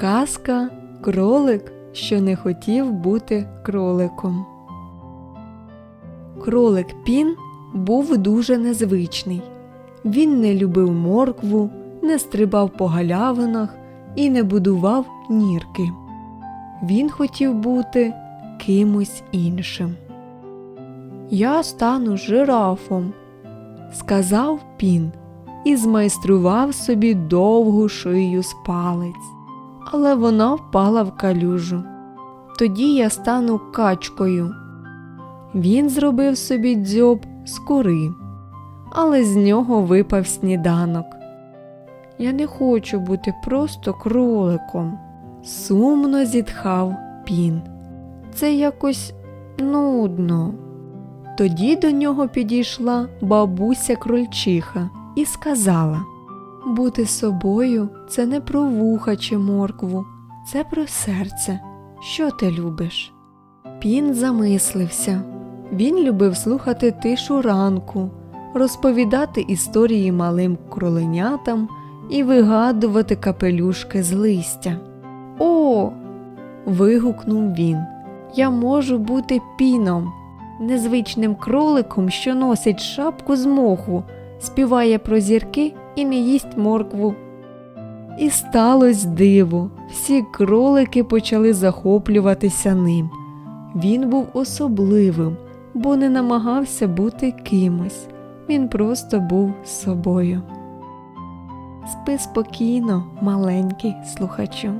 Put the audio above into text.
Казка кролик, що не хотів бути кроликом. Кролик Пін був дуже незвичний. Він не любив моркву, не стрибав по галявинах і не будував нірки. Він хотів бути кимось іншим. Я стану жирафом, сказав Пін і змайстрував собі довгу шию з палець, але вона впала в калюжу. Тоді я стану качкою. Він зробив собі дзьоб з кури, але з нього випав сніданок. Я не хочу бути просто кроликом, сумно зітхав Пін. Це якось нудно. Тоді до нього підійшла бабуся крольчиха і сказала Бути собою це не про вуха чи моркву, це про серце. Що ти любиш? Пін замислився. Він любив слухати тишу ранку, розповідати історії малим кроленятам і вигадувати капелюшки з листя. О. вигукнув він. Я можу бути піном, незвичним кроликом, що носить шапку з моху, співає про зірки і не їсть моркву. І сталося диво, всі кролики почали захоплюватися ним. Він був особливим, бо не намагався бути кимось, він просто був собою. Спи спокійно, маленький слухачу.